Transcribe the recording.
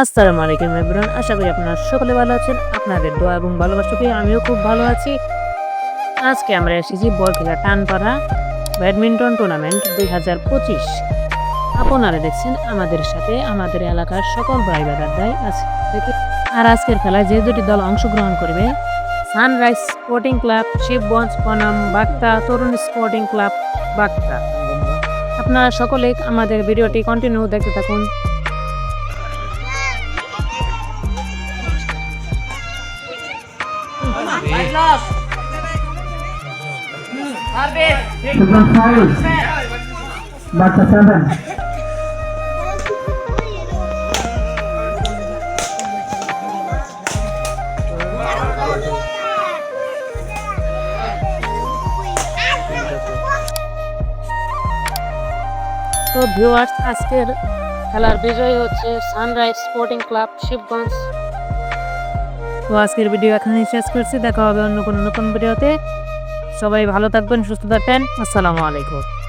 আসসালামু আলাইকুম এভরিওয়ান, আশা করি আপনারা সকলে ভালো আছেন। আপনাদের দোয়া এবং ভালোবাসা পেয়ে আমিও খুব ভালো আছি। আজকে আমরা এসেছি বরখেলা টানপাড়া ব্যাডমিন্টন টুর্নামেন্ট দুই হাজার পঁচিশ। আপনারা দেখছেন আমাদের সাথে আমাদের এলাকার সকল ভাই দাদাই আছে। আর আজকের খেলায় যে দুটি দল অংশগ্রহণ করবে, সানরাইজ স্পোর্টিং ক্লাব, শিবগঞ্জ, বনাম বাক্তা তরুণ স্পোর্টিং ক্লাব বাক্তা আপনারা সকলে আমাদের ভিডিওটি কন্টিনিউ দেখতে থাকুন। Season 5, Bata 7. তো ভিউয়ার্স আজকের খেলার বিজয়ী হচ্ছে সানরাইজ স্পোর্টিং ক্লাব শিবগঞ্জ তো আজকের ভিডিও এখানেই শেষ করছি। দেখা হবে অন্য কোনো নতুন ভিডিওতে। সবাই ভালো থাকবেন, সুস্থ থাকবেন। আসসালামু আলাইকুম।